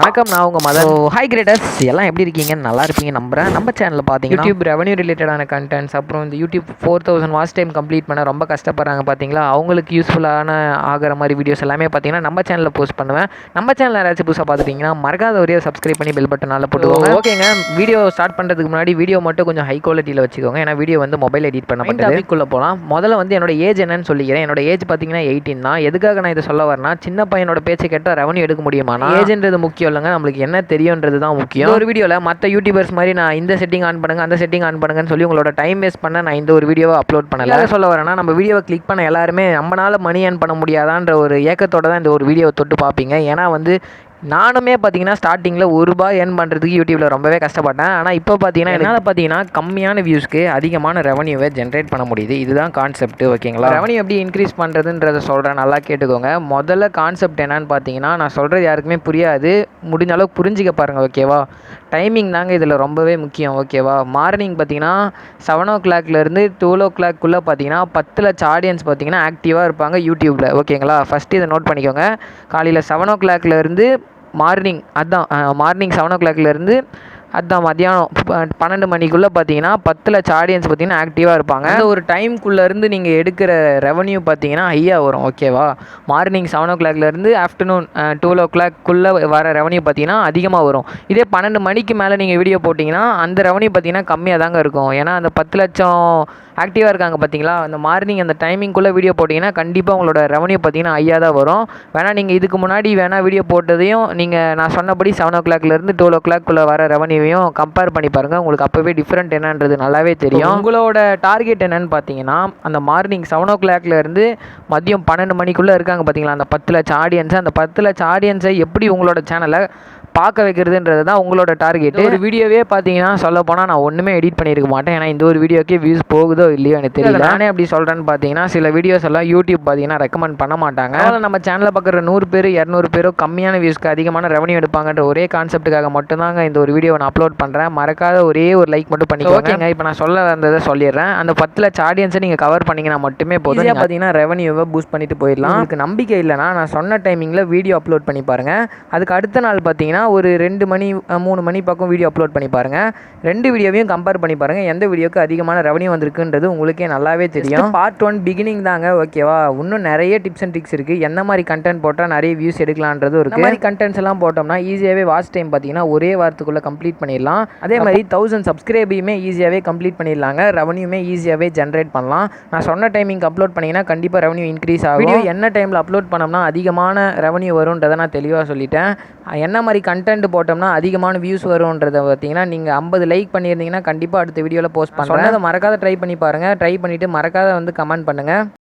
வணக்கம் நான் உங்கள் மதர் ஹாய் கிரேட்டர்ஸ் எல்லாம் எப்படி இருக்கீங்க? நல்லா இருப்பீங்க நம்புறேன். நம்ம சேனலில் பார்த்தீங்கன்னா யூடியூப் ரெவன்யூ ரிலேட்டடான கண்டென்ட்ஸ் அப்புறம் இந்த YouTube four thousand watch time complete பண்ண ரொம்ப கஷ்டப்படுறாங்க பார்த்தீங்களா அவங்களுக்கு யூஸ்ஃபுல்லான ஆகிற மாதிரி வீடியோஸ் எல்லாமே பார்த்தீங்கன்னா நம்ம சேனலில் போஸ்ட் பண்ணுவேன். நம்ம சேனல் யாராச்சும் புதுசாக பார்த்துட்டீங்கன்னா மறக்காத ஒரே சப்ஸ்கிரைப் பண்ணி பெல் பட்டனால போட்டுக்கோங்க. ஓகேங்க வீடியோ ஸ்டார்ட் பண்ணுறதுக்கு முன்னாடி வீடியோ மட்டும் கொஞ்சம் ஹை குவாலிட்டியில் வச்சுக்கோங்க. ஏன்னா வீடியோ வந்து மொபைல் எடிட் பண்ண டாபிக்குள்ளே போகலாம் முதல்ல வந்து என்னோட ஏஜ் என்னன்னு சொல்லிக்கிறேன். என்னோட ஏஜ் பார்த்தீங்கன்னா எயிட்டீன் தான். எதுக்காக நான் இதை சொல்ல வரேன்னா சின்ன பையனோட பேச்சை கேட்டால் ரெவன்யூ எடுக்க முடியுமா ஏஜ்ன்றது முக்கியம். இல்லைங்க நம்மளுக்கு என்ன தெரியுன்றது தான் முக்கியம். ஒரு வீடியோவில் மற்ற யூடியூபர்ஸ் மாதிரி நான் இந்த செட்டிங் ஆன் பண்ணுங்க அந்த செட்டிங் ஆன் பண்ணுங்கன்னு சொல்லி உங்களோட டைம் வேஸ்ட் பண்ண நான் இந்த ஒரு வீடியோவை அப்லோட் பண்ணல. சொல்ல வரேன்னா நம்ம வீடியோவை கிளிக் பண்ண எல்லாருமே நம்மளால மணி ஏர்ன் பண்ண முடியாதான்ற ஒரு ஏக்கத்தோட தான் இந்த ஒரு வீடியோவை தொட்டு பார்ப்பீங்க. ஏன்னா வந்து நானுமே பார்த்தீங்கன்னா ஸ்டார்டிங்கில் ஒரு ரூபாய் ஏர்ன் பண்ணுறதுக்கு யூடியூப்பில் ரொம்பவே கஷ்டப்பட்டேன். ஆனால் இப்போ பார்த்தீங்கன்னா என்னால் பார்த்தீங்கன்னா கம்மியான வியூஸ்க்கு அதிகமான ரெவன்யூவை ஜென்ரேட் பண்ண முடியுது. இதுதான் கான்செப்ட் ஓகேங்களா ரெவன்யூ எப்படி இன்க்ரீஸ் பண்ணுறதுன்றத சொல்கிறேன் நல்லா கேட்டுக்கோங்க. முதல்ல கான்செப்ட் என்னன்னு பார்த்தீங்கன்னா நான் சொல்கிறது யாருக்குமே புரியாது. முடிஞ்ச அளவுக்கு புரிஞ்சிக்க பாருங்கள் ஓகேவா டைமிங் தாங்க இதில் ரொம்பவே முக்கியம் ஓகேவா மார்னிங் பார்த்தீங்கன்னா செவன் ஓ கிளாக்லேருந்து டுவெல் ஓ கிளாக்குள்ளே பார்த்தீங்கன்னா பத்து லட்சம் ஆடியன்ஸ் பார்த்தீங்கன்னா ஆக்டிவாக இருப்பாங்க யூடியூப்பில் ஓகேங்களா ஃபஸ்ட்டு இதை நோட் பண்ணிக்கோங்க. காலையில் செவன் ஓ கிளாக்லேருந்து மார்னிங் அதுதான் மார்னிங் செவன் ஓ கிளாக்லேருந்து அதுதான் மதியானம் ப- பன்னெண்டு மணிக்குள்ளே பார்த்தீங்கன்னா பத்து லட்சம் ஆடியன்ஸ் பார்த்தீங்கன்னா ஆக்டிவாக இருப்பாங்க. அந்த ஒரு டைம்குள்ளேருந்து நீங்கள் எடுக்கிற ரெவன்யூ பார்த்தீங்கன்னா ஹையாக வரும் ஓகேவா மார்னிங் செவன் ஓ கிளாக்லேருந்து ஆஃப்டர்நூன் டுவெல் ஓ கிளாக்குள்ளே வர ரெவன்யூ பார்த்தீங்கன்னா அதிகமாக வரும். இதே பன்னெண்டு மணிக்கு மேலே நீங்கள் வீடியோ போட்டிங்கன்னா அந்த ரெவன்யூ பார்த்தீங்கன்னா கம்மியாக தாங்க இருக்கும். ஏன்னா அந்த பத்து லட்சம் ஆக்டிவாக இருக்காங்க பார்த்தீங்களா அந்த மார்னிங் அந்த டைமிங்குள்ளே வீடியோ போட்டிங்கன்னா கண்டிப்பாக உங்களோட ரெவன்யூ பார்த்தீங்கன்னா ஹையாக தான் வரும். வேணால் நீங்கள் இதுக்கு முன்னாடி வேணால் வீடியோ போட்டதையும் நீங்கள் நான் சொன்னபடி செவன் ஓ கிளாக்லேருந்து டுவெல் ஓ கிளாக்குள்ளே வர ரெவன்யூவையும் கம்பேர் பண்ணி பாருங்கள் உங்களுக்கு அப்போவே டிஃப்ரெண்ட் என்னன்றது நல்லாவே தெரியும். உங்களோட டார்கெட் என்னன்னு பார்த்தீங்கன்னா அந்த மார்னிங் செவன் ஓ கிளாக்லேருந்து மதியம் பன்னெண்டு மணிக்குள்ளே இருக்காங்க பார்த்தீங்களா அந்த பத்து லட்சம் ஆடியன்ஸ் அந்த பத்து லட்சம் ஆடியன்ஸை எப்படி உங்களோட சேனலை பார்க்க வைக்கிறதுன்றது தான் உங்களோட டார்கெட் ஒரு வீடியோவே பார்த்தீங்கன்னா சொல்ல போனால் நான் ஒன்றுமே எடிட் பண்ணியிருக்க மாட்டேன். ஏன்னா இந்த ஒரு வீடியோக்கே வியூஸ் போகுதோ இல்லையோ எனக்கு தெரியல. நானே அப்படி சொல்கிறேன்னு பார்த்தீங்கன்னா சில வீடியோஸ் எல்லாம் யூடியூப் பார்த்தீங்கன்னா ரெக்கமெண்ட் பண்ண மாட்டாங்க. அதனால நம்ம சேனலில் பார்க்குற நூறு பேர் இரநூறு பேரோ கம்மியான வியூஸ்க்கு அதிகமான ரெவன்யூ எடுப்பாங்கன்ற ஒரே கான்செப்ட்டுக்காக மட்டும்தாங்க இந்த ஒரு வீடியோவை நான் அப்லோட் பண்ணுறேன் மறக்காத ஒரே ஒரு லைக் மட்டும் பண்ணி ஓகேங்க இப்போ நான் சொல்ல வந்ததை சொல்லிடுறேன். அந்த பத்து லட்சம் ஆடியன்ஸை நீங்கள் கவர் பண்ணீங்கன்னா மட்டுமே போதும். பார்த்தீங்கன்னா ரெவன்யூவை பூஸ்ட் பண்ணிட்டு போயிடலாம். உங்களுக்கு நம்பிக்கை இல்லைனா நான் சொன்ன டைமிங்கில் வீடியோ அப்லோட் பண்ணி பாருங்கள் அதுக்கு அடுத்த நாள் பார்த்தீங்கன்னா ஒரு ரெண்டு மணி மூணு மணி பக்கம் வீடியோ அப்லோட் பண்ணி பாருங்கள் ரெண்டு வீடியோவையும் கம்பேர் பண்ணி பாருங்கள் எந்த வீடியோக்கு அதிகமான ரெவன்யூ வந்திருக்குன்றது உங்களுக்கே நல்லாவே தெரியும். பார்ட் ஒன் பிகினிங் தாங்க ஓகேவா இன்னும் நிறைய டிப்ஸ் அண்ட் ட்ரிக்ஸ் இருக்குது என்ன மாதிரி கண்டென்ட் போட்டால் நிறைய வியூஸ் எடுக்கலான்றதும் இருக்குது மாதிரி கண்டென்ட்ஸ் எல்லாம் போட்டோம்னா ஈஸியாகவே வாட்ச் டைம் பார்த்தீங்கன்னா ஒரே வாரத்துக்குள்ளே கம்ப்ளீட் பண்ணிடலாம். அதே மாதிரி தௌசண்ட் சப்ஸ்கிரைபையுமே ஈஸியாகவே கம்ப்ளீட் பண்ணிடலாங்க. ரெவன்யூமே ஈஸியாகவே ஜென்ரேட் பண்ணலாம். நான் சொன்ன டைமிங் அப்லோட் பண்ணிங்கன்னா கண்டிப்பாக ரெவன்யூ இன்க்ரீஸ் ஆகும். என்ன டைமில் அப்லோட் பண்ணோம்னா அதிகமான ரெவன்யூ வரும்ன்றதை நான் தெளிவாக சொல்லிட்டேன். என்ன மாதிரி கண்டென்ட் போட்டோம்னா அதிகமான வியூஸ் வரும்ன்றதை பார்த்தீங்கன்னா நீங்கள் ஐம்பது லைக் பண்ணியிருந்தீங்கன்னா கண்டிப்பாக அடுத்த வீடியோவில் போஸ்ட் பண்ணுறேன் அதை மறக்காத ட்ரை பண்ணி பாருங்கள் ட்ரை பண்ணிவிட்டு மறக்காத வந்து கமெண்ட் பண்ணுங்கள்